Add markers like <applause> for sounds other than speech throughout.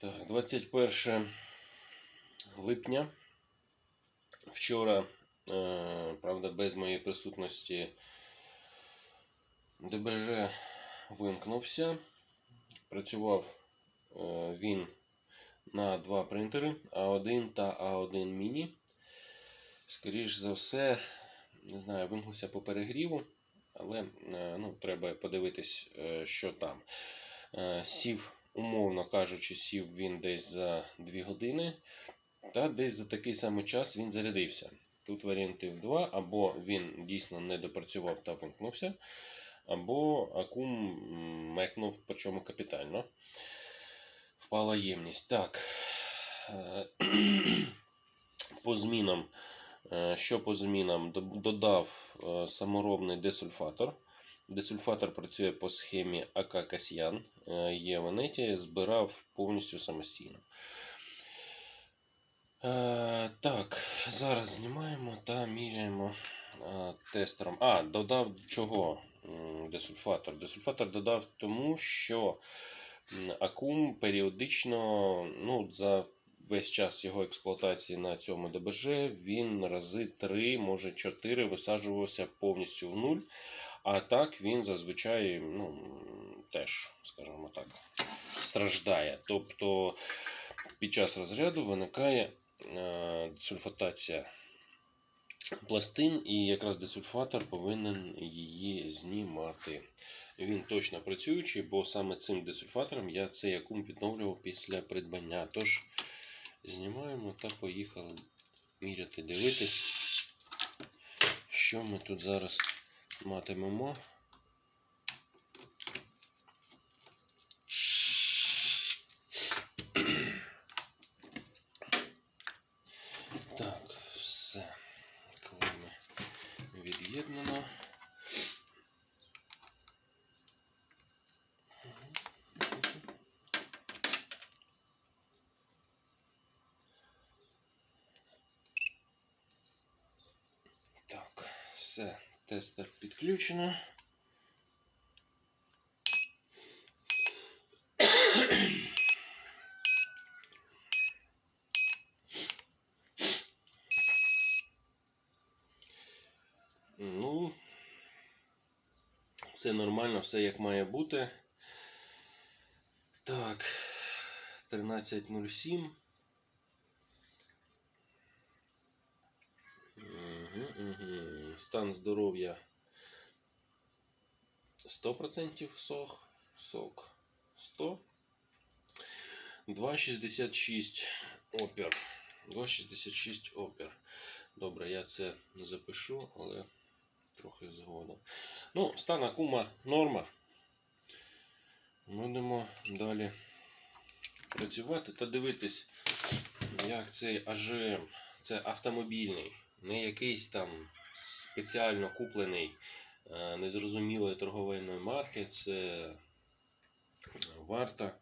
Так, 21 липня. Вчора, е, правда, без моєї присутності ДБЖ вимкнувся. Працював е, він на два принтери А1 та А1 міні. Скоріш за все, не знаю, вимкнувся по перегріву, але е, ну, треба подивитись, що там. Сів, умовно кажучи, сів він десь за 2 години, та десь за такий самий час він зарядився. Тут варіантів два, або він дійсно не допрацював та вимкнувся, або акум мекнув, причому капітально. Впала ємність. Так. е, <clears throat> По змінам. Е, Що по змінам? Додав е, саморобний десульфатор. Десульфатор працює по схемі АК Касьян. Е, Є в інеті, збирав повністю самостійно. Е, так, зараз знімаємо та міряємо е, тестером. А, додав чого десульфатор? Десульфатор додав тому, що акум періодично, ну, за весь час його експлуатації на цьому ДБЖ, він рази 3, може 4 висаджувався повністю в нуль. А так він зазвичай ну, теж, скажімо так, страждає. Тобто під час розряду виникає е, сульфатація пластин, і якраз десульфатор повинен її знімати. Він точно працюючий, бо саме цим десульфатором я цей акум відновлював після придбання. Тож знімаємо та поїхали міряти, дивитись, що ми тут зараз матимемо. Так, все. Клеми від'єднано. Так, тестер підключено. Ну, все нормально, все як має бути. Так, 13.07. Стан здоров'я 100% сох, сок 100. 2,66 опір. 2,66 опір. Добре, я це не запишу, але трохи згодом. Ну, стан акума норма. Будемо далі працювати та дивитись, як цей АЖМ, це автомобільний, не якийсь там спеціально куплений е, незрозумілої торговельної марки. Це варта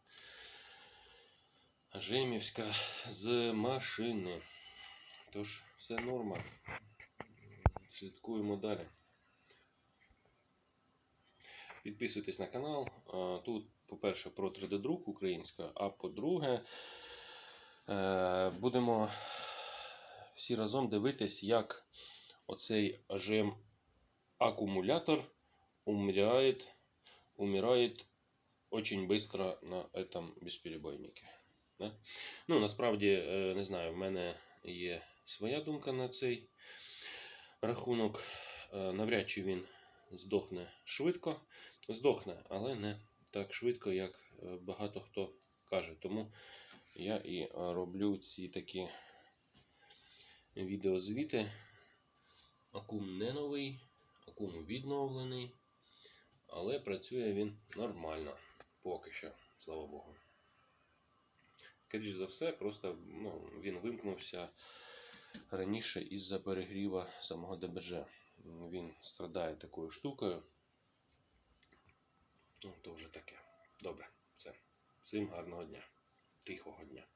Ажемівська з машини. Тож, все норма. Слідкуємо далі. Підписуйтесь на канал. Тут, по-перше, про 3D-друк українською, а по-друге, е, будемо всі разом дивитись, як оцей AGM акумулятор умирає, умирає очень быстро на этом бесперебойнике. Да? Ну, насправді, е, не знаю, в мене є своя думка на цей рахунок. Е, Навряд чи він здохне швидко. Здохне, але не так швидко, як е, багато хто каже. Тому я і роблю ці такі відеозвіти. Акум не новий, акум відновлений, але працює він нормально. Поки що, слава Богу. Скоріше за все, просто ну, він вимкнувся раніше із-за перегріва самого ДБЖ. Він страдає такою штукою. Ну, то вже таке. Добре, все. Всім гарного дня. Тихого дня.